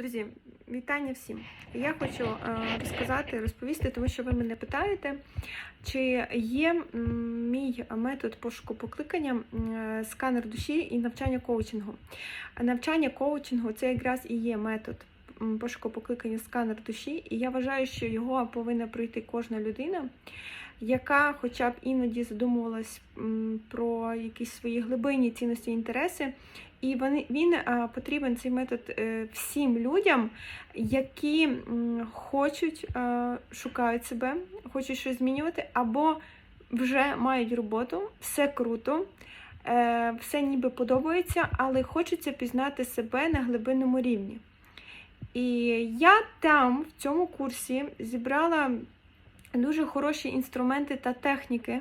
Друзі, вітання всім. Я хочу е, розказати, розповісти, тому що ви мене питаєте, чи є мій метод пошуку покликання е, сканер душі і навчання коучингу. Навчання коучингу це якраз і є метод м, пошуку покликання сканер душі, і я вважаю, що його повинна пройти кожна людина. Яка хоча б іноді задумувалась про якісь свої глибинні цінності і інтереси, і він потрібен цей метод е, всім людям, які хочуть, шукають себе, хочуть щось змінювати, або вже мають роботу, все круто, е, все ніби подобається, але хочеться пізнати себе на глибинному рівні. І я там, в цьому курсі, зібрала дуже хороші інструменти та техніки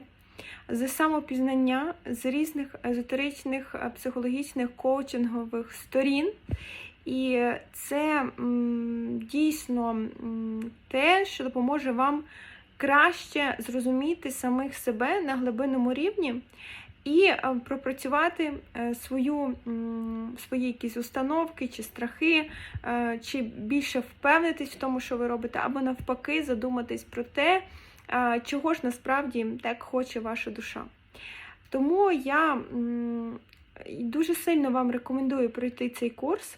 з самопізнання з різних езотеричних, е, психологічних, коучингових сторін. І це дійсно те, що допоможе вам краще зрозуміти самих себе на глибинному рівні і е, пропрацювати е, свою, свої якісь установки чи страхи, е, чи більше впевнитись в тому, що ви робите, або навпаки, задуматись про те, чого ж насправді так хоче ваша душа. Тому я дуже сильно вам рекомендую пройти цей курс,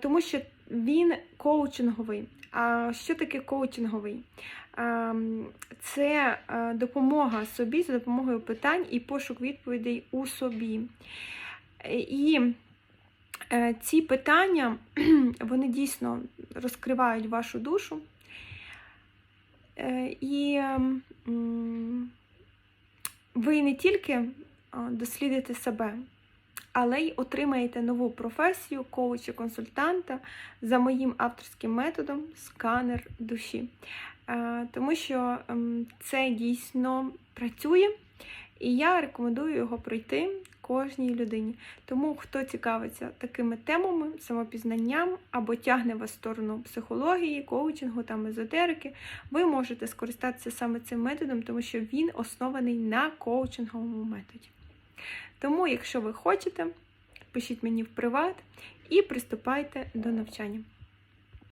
тому що він коучинговий. А що таке коучинговий? Це допомога собі за допомогою питань і пошук відповідей у собі. І е, ці питання вони дійсно розкривають вашу душу. Е, І ви не тільки дослідите себе, але й отримаєте нову професію коуча-консультанта за моїм авторським методом сканер душі. Е, Тому що ем, це дійсно працює, і я рекомендую його пройти кожній людині. Тому, хто цікавиться такими темами, самопізнанням або тягне вас в сторону психології, коучингу там езотерики, ви можете скористатися саме цим методом, тому що він оснований на коучинговому методі. Тому, якщо ви хочете, пишіть мені в приват і приступайте до навчання.